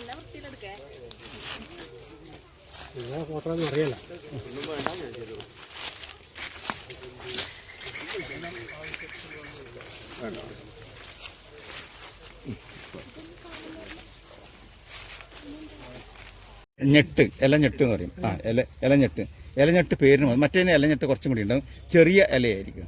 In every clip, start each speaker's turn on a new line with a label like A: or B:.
A: എന്നെ വൃത്തിയിലെടുക്കേ
B: നിങ്ങളെ ഫോട്ടോ ഒന്നും അറിയില്ല.
C: ഞെട്ട് ഇലഞ്ഞെട്ട് എന്ന് പറയും. ആ ഇല ഇലഞ്ഞെട്ട് ഇലഞ്ഞെട്ട് പേരിന് മതി മറ്റേ ഇലഞ്ഞെട്ട് കുറച്ചും കൂടി ഉണ്ടാവും. ചെറിയ ഇലയായിരിക്കും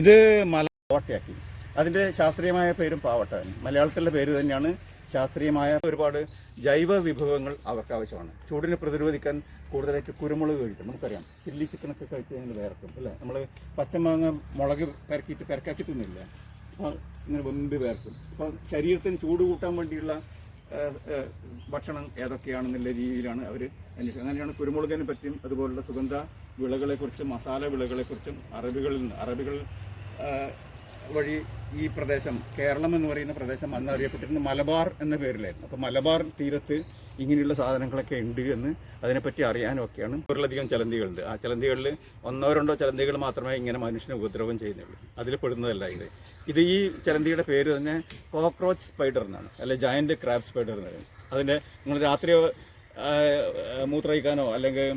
C: ഇത് മല പാവട്ടയാക്കി. അതിന്റെ ശാസ്ത്രീയമായ പേരും പാവട്ട തന്നെ. മലയാളത്തിലെ പേര് തന്നെയാണ് ശാസ്ത്രീയമായ ഒരുപാട് ജൈവ വിഭവങ്ങൾ അവർക്ക് ആവശ്യമാണ് ചൂടിനെ പ്രതിരോധിക്കാൻ കൂടുതലായിട്ട് കുരുമുളക് കഴിക്കും. നമുക്കറിയാം ചില്ലി ചിക്കനൊക്കെ കഴിച്ച് കഴിഞ്ഞാൽ വേർക്കും അല്ലേ? നമ്മൾ പച്ചമാങ്ങ മുളക് പെരക്കിയിട്ട് പെരക്കാക്കി തിന്നില്ല അപ്പോൾ ഇങ്ങനെ വെമ്പി വേർക്കും അപ്പോൾ ശരീരത്തിന് ചൂട് കൂട്ടാൻ വേണ്ടിയുള്ള ഭക്ഷണം ഏതൊക്കെയാണെന്നുള്ള രീതിയിലാണ് അവർ അന്വേഷിക്കുന്നത്. അങ്ങനെയാണ് കുരുമുളകിനെ പറ്റിയും അതുപോലുള്ള സുഗന്ധ വിളകളെക്കുറിച്ചും മസാല വിളകളെക്കുറിച്ചും അറബികളിൽ നിന്ന് അറബികൾ വഴി ഈ പ്രദേശം കേരളം എന്ന് പറയുന്ന പ്രദേശം അന്ന് അറിയപ്പെട്ടിരുന്നത് മലബാർ എന്ന പേരിലായിരുന്നു. അപ്പോൾ മലബാർ തീരത്ത് ഇങ്ങനെയുള്ള സാധനങ്ങളൊക്കെ ഉണ്ട് എന്ന് അതിനെപ്പറ്റി അറിയാനും ഒക്കെയാണ്. ഒരിലധികം ചലന്തികളുണ്ട്. ആ ചലന്തികളിൽ ഒന്നോ രണ്ടോ ചലന്തികൾ മാത്രമേ ഇങ്ങനെ മനുഷ്യനെ ഉപദ്രവം ചെയ്യുന്നുള്ളൂ. അതിൽ പെടുന്നതല്ല ഇത്. ഇത് ഈ ചലന്തിയുടെ പേര് തന്നെ കോക്രോച്ച് സ്പൈഡർ എന്നാണ്. അല്ലെ ജയന്റ് ക്രാബ് സ്പൈഡർ എന്നാണ്. അതിന്റെ നിങ്ങൾ രാത്രി മൂത്രയിക്കാനോ അല്ലെങ്കിൽ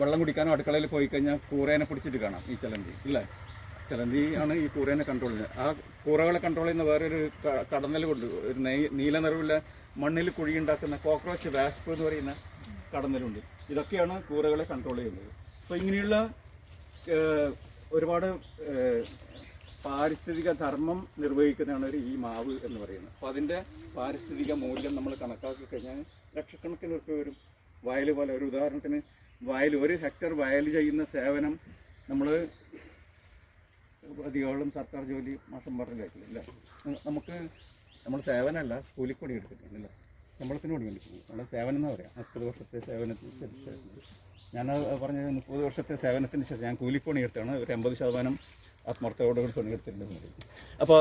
C: വെള്ളം കുടിക്കാനോ അടുക്കളയിൽ പോയി കഴിഞ്ഞാൽ കൂറേനെ പിടിച്ചിട്ട് കാണാം ഈ ചലന്തി. ഇല്ലേ? ചലന്തി ആണ് ഈ കൂറേനെ കൺട്രോൾ ചെയ്യുന്നത്. ആ കൂറകളെ കൺട്രോൾ ചെയ്യുന്ന വേറൊരു കടന്നൽ കൊണ്ട് ഒരു നീല നിറവില്ല മണ്ണിൽ കുഴിയുണ്ടാക്കുന്ന കോക്രോച്ച് വാസ്പ് എന്ന് പറയുന്ന കടന്നലുണ്ട്. ഇതൊക്കെയാണ് കൂറകളെ കൺട്രോൾ ചെയ്യുന്നത്. അപ്പോൾ ഇങ്ങനെയുള്ള ഒരുപാട് പാരിസ്ഥിതിക ധർമ്മം നിർവഹിക്കുന്നതാണ് ഒരു ഈ മാവ് എന്ന് പറയുന്നത്. അപ്പോൾ അതിന്റെ പാരിസ്ഥിതിക മൂല്യം നമ്മൾ കണക്കാക്കി കഴിഞ്ഞാൽ ലക്ഷക്കണക്കിന് ഒക്കെ വരും. വയൽ പോലെ ഒരു ഉദാഹരണത്തിന് വയൽ ഒരു ഹെക്ടർ വയൽ ചെയ്യുന്ന സേവനം നമ്മൾ അധികങ്ങളും സർക്കാർ ജോലി മാസം പറഞ്ഞ കേട്ടില്ല നമുക്ക് നമ്മൾ സേവനമല്ല കൂലിക്കൊടി എടുത്തിട്ടില്ല ശമ്പളത്തിന് കൂടി വേണ്ടിയിട്ടുണ്ട് നമ്മൾ സേവനം എന്ന് പറയാം? മുപ്പത് വർഷത്തെ സേവനത്തിന് ശേഷം. ഞാൻ പറഞ്ഞത് മുപ്പത് വർഷത്തെ സേവനത്തിന് ശേഷം ഞാൻ കൂലിപ്പണി എടുത്താണ്. ഒരു എൺപത് ശതമാനം ആത്മാർത്ഥയോടുകൂടി പണിയെടുത്തിട്ടുണ്ടെന്ന് പറയും അപ്പോൾ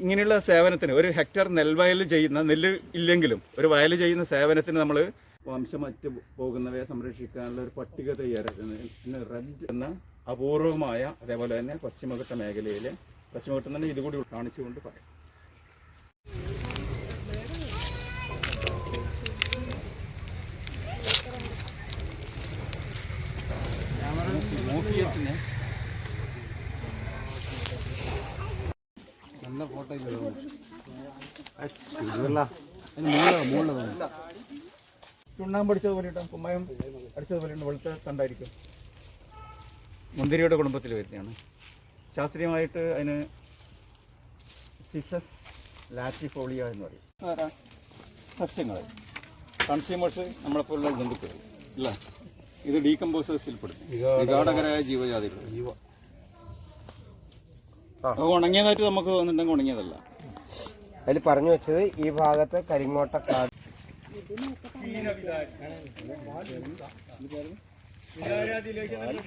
C: ഇങ്ങനെയുള്ള സേവനത്തിന് ഒരു ഹെക്ടർ നെൽവയൽ ചെയ്യുന്ന നെല്ല് ഇല്ലെങ്കിലും ഒരു വയൽ ചെയ്യുന്ന സേവനത്തിന് നമ്മൾ വംശമറ്റ് പോകുന്നവയെ സംരക്ഷിക്കാനുള്ള ഒരു പട്ടിക തയ്യാറാക്കുന്നത് റെഡ് എന്ന അപൂർവമായ അതേപോലെ തന്നെ പശ്ചിമഘട്ട മേഖലയിലെ പശ്ചിമഘട്ടം തന്നെ ഇതുകൂടി കാണിച്ചുകൊണ്ട് പറയാം.
B: നല്ല ഫോട്ടോ ഇല്ല?
C: ചുണ്ണാമ്പ് അടിച്ചതുപോലെ ഉണ്ടാവും കുമ്മായം അടിച്ചതുപോലെ വെളുത്ത തണ്ടായിരിക്കും. മുന്തിരിയുടെ കുടുംബത്തിൽ വരുന്നതാണ്. ശാസ്ത്രീയമായിട്ട് അതിന് സിസസ് ലാറ്റിഫോളിയ എന്ന് പറയും? സസ്യങ്ങൾ കൺസ്യൂമേഴ്സ് നമ്മളെപ്പോലുള്ള ജന്തുക്കൾ ഇല്ല ഇത് ഡീകമ്പോസേഴ്സിൽ പെടും വിഘാടകരായ ജീവജാതികൾ
B: ജീവ
C: ഉണങ്ങിയതായിട്ട് നമുക്ക് തോന്നുന്നുണ്ടെങ്കിൽ ഉണങ്ങിയതല്ല.
D: അതിൽ പറഞ്ഞു വെച്ചത് ഈ ഭാഗത്ത് കരിങ്ങോട്ട കാട്